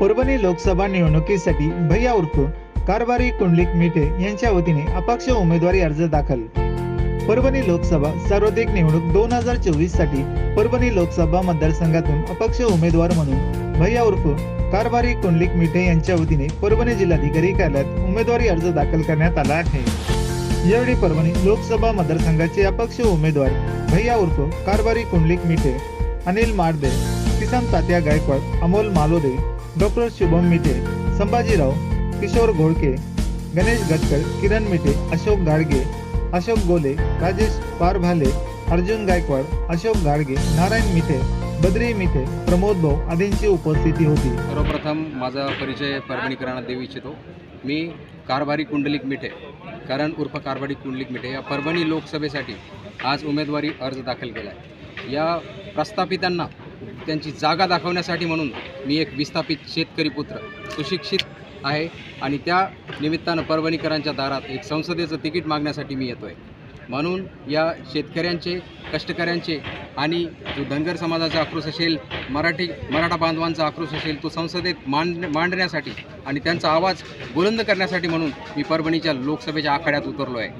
परभणी लोकसभा निवडणुकीसाठी भैया उर्फ कारभारी कुंडलिक मिठे यांच्या वतीने अपक्ष उमेदवारी अर्ज दाखल. परभणी लोकसभा सार्वत्रिक निवडणूक दोन हजार चोवीससाठी परभणी लोकसभा मतदारसंघातून अपक्ष उमेदवार म्हणून भैया उर्फ कारभारी कुंडलिक मिठे यांच्या वतीने परभणी जिल्हाधिकारी कार्यालयात उमेदवारी अर्ज दाखल करण्यात आला आहे. यावेळी परभणी लोकसभा मतदारसंघाचे अपक्ष उमेदवार भैया उर्फ कारभारी कुंडलिक मिठे अनिल माडदे किसन तात्या गायकवाड अमोल मालोदे डॉक्टर शुभम मिठे संभाजीराव किशोर घोडके गणेश गटकर किरण मिठे अशोक गाडगे अशोक गोले राजेश पारभाले अर्जुन गायकवाड अशोक गाडगे नारायण मिठे बद्री मिठे प्रमोद भाऊ आदींची उपस्थिती होती. सर्वप्रथम माझा परिचय परभणीकरांना देऊ इच्छितो. मी कारभारी कुंडलिक मिठे करण उर्फ कारभारी कुंडलिक मिठे या परभणी लोकसभेसाठी आज उमेदवारी अर्ज दाखल केला आहे या प्रस्थापितांना त्यांची जागा दाखवण्यासाठी म्हणून मी एक विस्थापित शेतकरी पुत्र सुशिक्षित आहे आणि त्या निमित्तानं परभणीकरांच्या दारात एक संसदेचं तिकीट मागण्यासाठी मी येतो आहे म्हणून या शेतकऱ्यांचे कष्टकऱ्यांचे आणि जो धनगर समाजाचा आक्रोश असेल मराठी मराठा बांधवांचा आक्रोश असेल तो संसदेत मांड मांडण्यासाठी आणि त्यांचा आवाज बुलंद करण्यासाठी म्हणून मी परभणीच्या लोकसभेच्या आखाड्यात उतरलो आहे